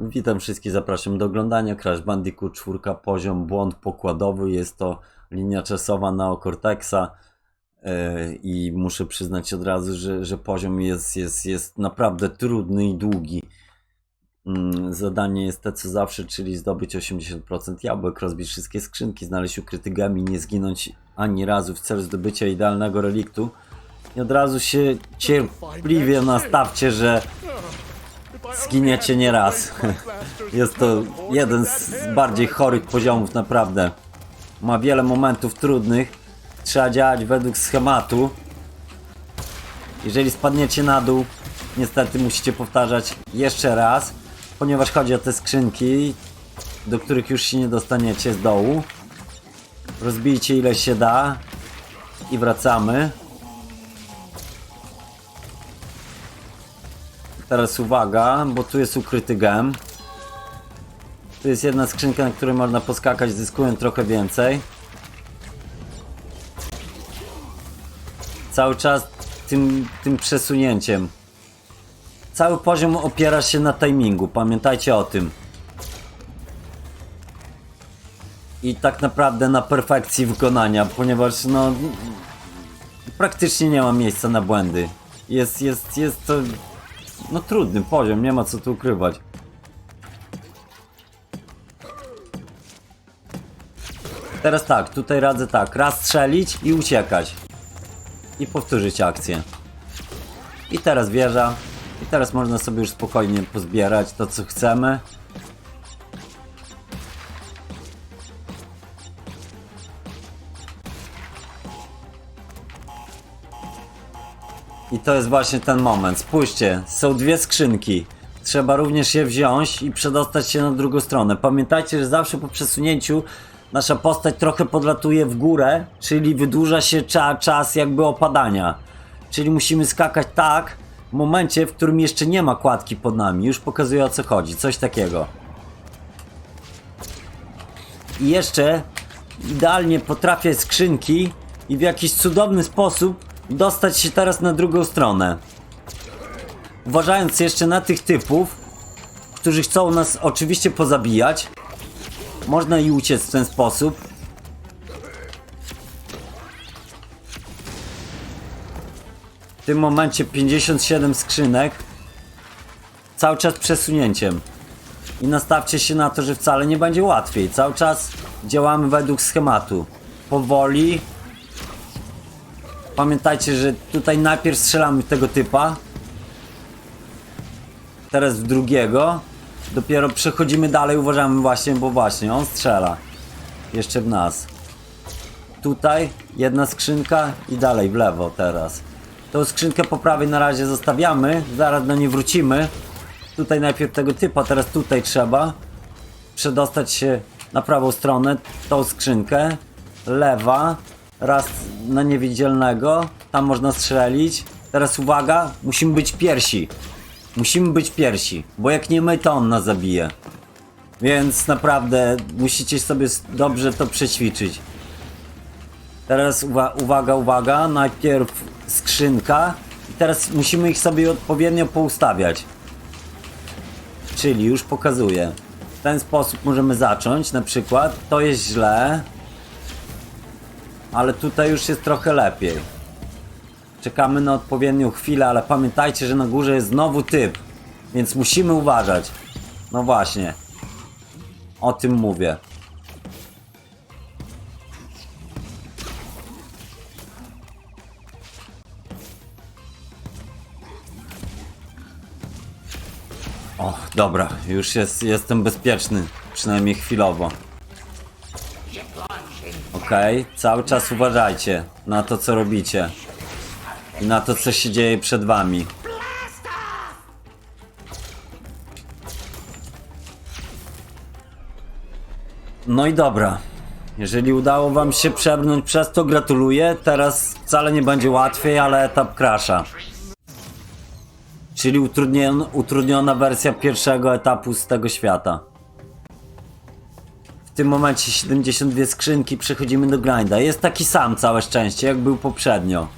Witam wszystkich, zapraszam do oglądania Crash Bandicoot 4 poziom błąd pokładowy. Jest to linia czasowa na Cortexa e, i muszę przyznać od razu, że, że poziom jest, jest, jest naprawdę trudny i długi. Mm, Zadanie jest te co zawsze, czyli zdobyć 80% jabłek, rozbić wszystkie skrzynki, znaleźć ukryty gem i nie zginąć ani razu w celu zdobycia idealnego reliktu. I od razu się cierpliwie nastawcie, że zginiecie nie raz. Jest to jeden z bardziej chorych poziomów, naprawdę. Ma wiele momentów trudnych. Trzeba działać według schematu. Jeżeli spadniecie na dół, niestety musicie powtarzać jeszcze raz, ponieważ chodzi o te skrzynki, do których już się nie dostaniecie z dołu. Rozbijcie ile się da i wracamy. Teraz uwaga, bo tu jest ukryty gem. Tu jest jedna skrzynka, na której można poskakać, zyskując trochę więcej. Cały czas tym, tym przesunięciem. Cały poziom opiera się na timingu, pamiętajcie o tym. I tak naprawdę na perfekcji wykonania, ponieważ no praktycznie nie ma miejsca na błędy. Jest, jest, jest to no trudny poziom, nie ma co tu ukrywać. Teraz tak, tutaj radzę tak, raz strzelić i uciekać. I powtórzyć akcję. I teraz wieża. I teraz można sobie już spokojnie pozbierać to co chcemy. To jest właśnie ten moment. Spójrzcie, są dwie skrzynki. Trzeba również je wziąć i przedostać się na drugą stronę. Pamiętajcie, że zawsze po przesunięciu nasza postać trochę podlatuje w górę, czyli wydłuża się cza czas jakby opadania. Czyli musimy skakać tak w momencie, w którym jeszcze nie ma kładki pod nami. Już pokazuję o co chodzi. Coś takiego. I jeszcze idealnie potrafię skrzynki i w jakiś cudowny sposób dostać się teraz na drugą stronę. Uważając jeszcze na tych typów, którzy chcą nas oczywiście pozabijać, można i uciec w ten sposób. W tym momencie 57 skrzynek, cały czas przesunięciem. I nastawcie się na to, że wcale nie będzie łatwiej. Cały czas działamy według schematu. Powoli. Pamiętajcie, że tutaj najpierw strzelamy tego typa. Teraz w drugiego. Dopiero przechodzimy dalej, uważamy właśnie, bo właśnie on strzela. Jeszcze w nas. Tutaj jedna skrzynka i dalej w lewo teraz. Tą skrzynkę po prawej na razie zostawiamy, zaraz do niej wrócimy. Tutaj najpierw tego typa, teraz tutaj trzeba przedostać się na prawą stronę, tą skrzynkę, lewa, raz na niewidzialnego, tam można strzelić. Teraz uwaga, musimy być piersi. Musimy być piersi, bo jak nie my, to on nas zabije. Więc naprawdę musicie sobie dobrze to przećwiczyć. Teraz uwa uwaga, uwaga, najpierw skrzynka i teraz musimy ich sobie odpowiednio poustawiać. Czyli już pokazuję. W ten sposób możemy zacząć, na przykład to jest źle, ale tutaj już jest trochę lepiej. Czekamy na odpowiednią chwilę, ale pamiętajcie, że na górze jest znowu typ, więc musimy uważać. No właśnie. O tym mówię. O, dobra, już jest, jestem bezpieczny, przynajmniej chwilowo. Okej, cały czas uważajcie na to, co robicie. I na to, co się dzieje przed wami. No i dobra. Jeżeli udało wam się przebrnąć przez to, gratuluję. Teraz wcale nie będzie łatwiej, ale etap crasha. Czyli utrudnion, utrudniona wersja pierwszego etapu z tego świata. Tym momencie 72 skrzynki, przechodzimy do grinda. Jest taki sam całe szczęście, jak był poprzednio.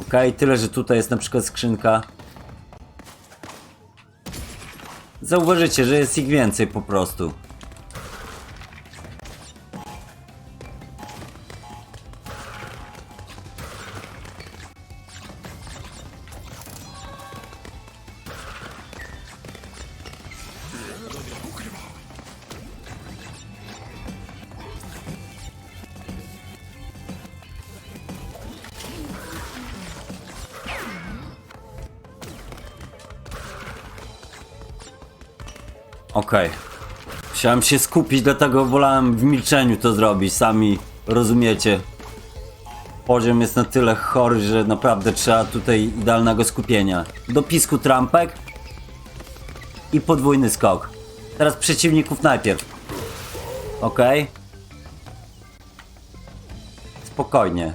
Okej, tyle, że tutaj jest na przykład skrzynka. Zauważycie, że jest ich więcej po prostu. Okej. Chciałem się skupić, dlatego wolałem w milczeniu to zrobić, sami rozumiecie. Poziom jest na tyle chory, że naprawdę trzeba tutaj idealnego skupienia. Do pisku trampek i podwójny skok. Teraz przeciwników najpierw. Okej. Spokojnie.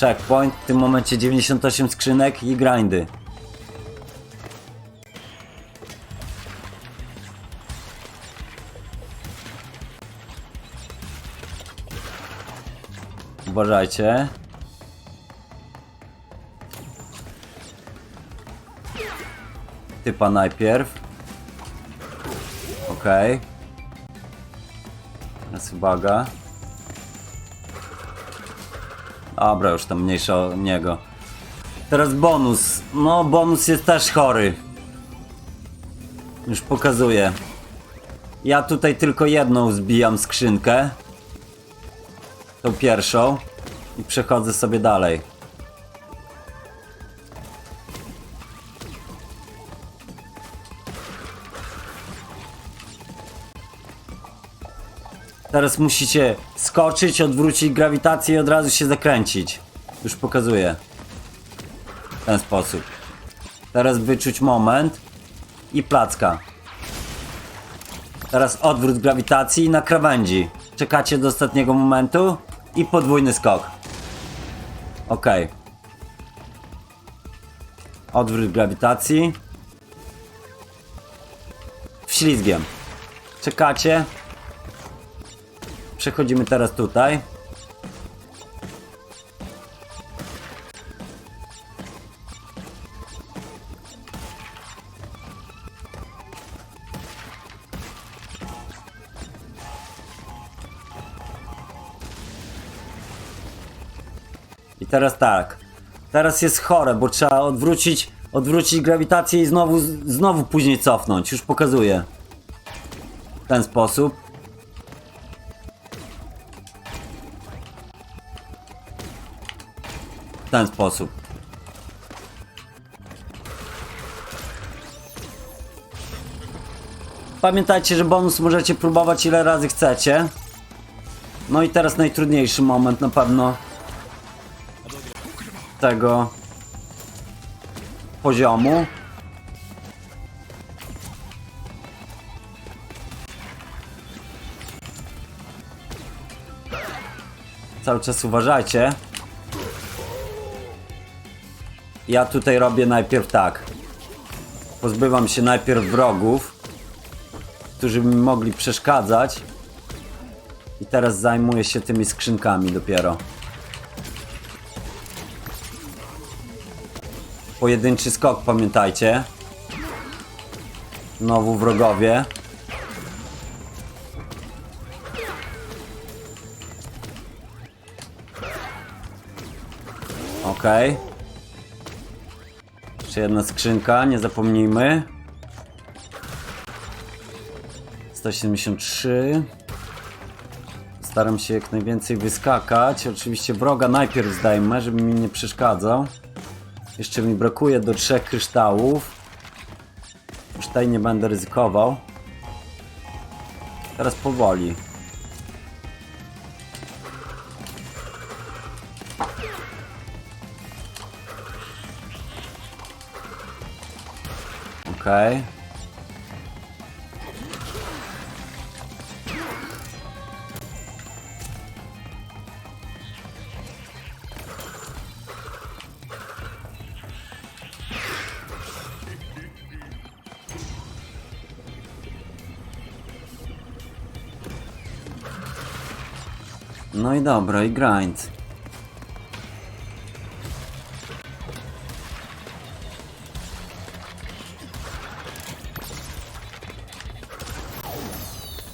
Checkpoint, w tym momencie 98 skrzynek i grindy. Uważajcie. Typa najpierw. Okej. Teraz uwaga. Dobra, już tam mniejsza o niego. Teraz bonus. No, bonus jest też chory. Już pokazuję. Ja tutaj tylko jedną zbijam skrzynkę tą pierwszą i przechodzę sobie dalej. Teraz musicie skoczyć, odwrócić grawitację i od razu się zakręcić. Już pokazuję. W ten sposób. Teraz wyczuć moment i placka. Teraz odwrót grawitacji na krawędzi. Czekacie do ostatniego momentu i podwójny skok. Ok. Odwrót grawitacji. Wślizgiem. Czekacie. Przechodzimy teraz tutaj. I teraz tak. Teraz jest chore, bo trzeba odwrócić, odwrócić grawitację i znowu, znowu później cofnąć. Już pokazuję. W ten sposób. W ten sposób. Pamiętajcie, że bonus możecie próbować ile razy chcecie. No i teraz najtrudniejszy moment na pewno tego poziomu. Cały czas uważajcie. Ja tutaj robię najpierw tak. Pozbywam się najpierw wrogów, którzy mi mogli przeszkadzać. I teraz zajmuję się tymi skrzynkami dopiero. Pojedynczy skok, pamiętajcie. Znowu wrogowie. Ok. Jeszcze jedna skrzynka, nie zapomnijmy. 173. Staram się jak najwięcej wyskakać. Oczywiście wroga najpierw zdajmy, żeby mi nie przeszkadzał. Jeszcze mi brakuje do trzech kryształów. Już tutaj nie będę ryzykował. Teraz powoli. Okej. No i dobra, i grind.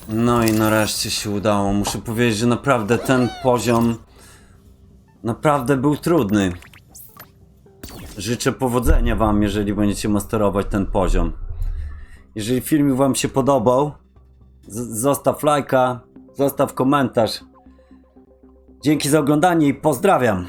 No i nareszcie się udało. Muszę powiedzieć, że naprawdę ten poziom naprawdę był trudny. Życzę powodzenia Wam, jeżeli będziecie masterować ten poziom. Jeżeli filmik Wam się podobał, zostaw lajka, zostaw komentarz. Dzięki za oglądanie i pozdrawiam.